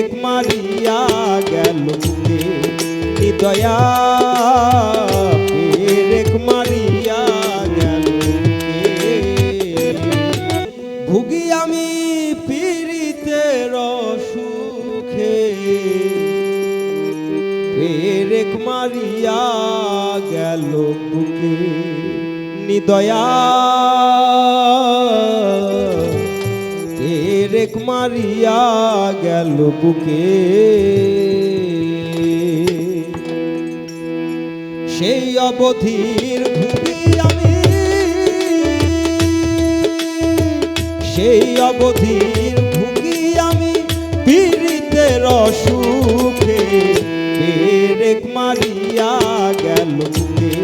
পেরেক মারিয়া গেল হৃদয়া পেরেক মারিয়া গেল ভুগি আমি পীড়িতের সুখে পেরেক মারিয়া গেল নিদয়া মারিয়া গেল বুকে। সেই অবধির ভুগি আমি। সেই অবধির ভুগি আমি পীড়িতের অসুখে। পেরেক মারিয়া গেল বুকে।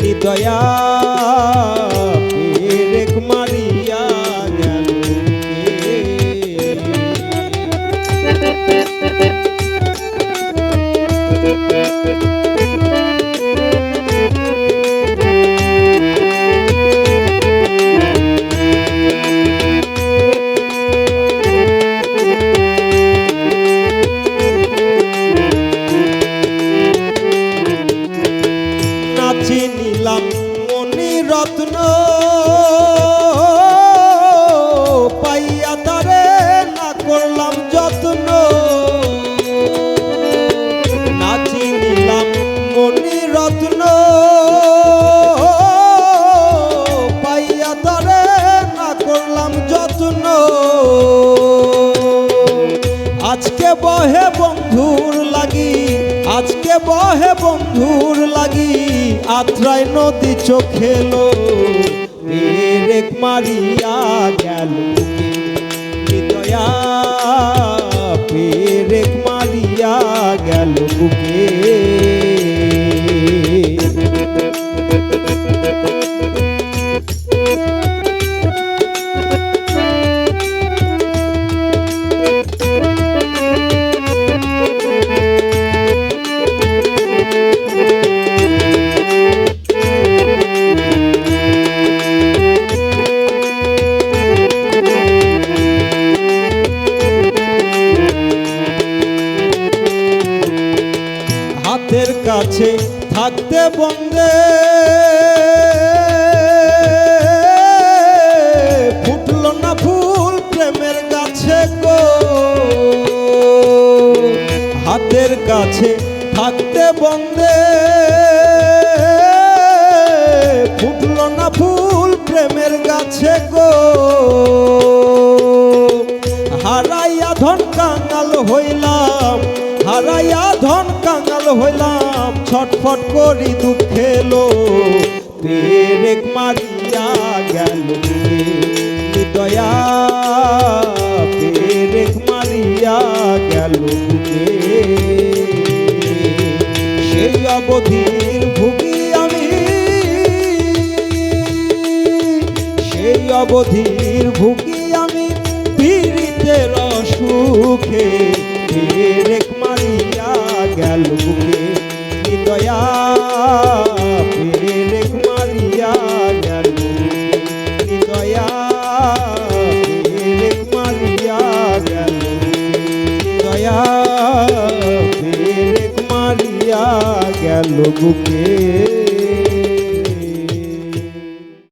হৃদয়া রত্ন পাইয়া তারে না করলাম যত্ন। নাচি নিলাম মনি রত্ন পাইয়া তারে না করলাম যত্ন। আজকে বহে বন্ধুর লাগি, আজকে বহে বন্ধুর লাগি। আত্রাই নদী চোখেলো রেক মারিয়া গেল। হৃদয়া পেরেক মারিয়া গেল। বুকে হাতের কাছে থাকতে বন্দে ফুটলো না ফুল প্রেমের কাছে গো। হাতের কাছে থাকতে বন্দে ফুটলো না ফুল প্রেমের গাছে গো। হইলাম, ছটফট করি দুঃখে লো পেরেক মারিয়া গেল হৃদয়া। পেরেক মারিয়া গেল সেই অবধির ভুগি আমি, সেই অবধির ভুগি আমি, পীড়িতের সুখে গেল বুকে। হৃদয়া পেরেক মারিয়া গেল হৃদয়া পেরেক মারিয়া গেল হৃদয়া পেরেক মারিয়া গেল বুকে।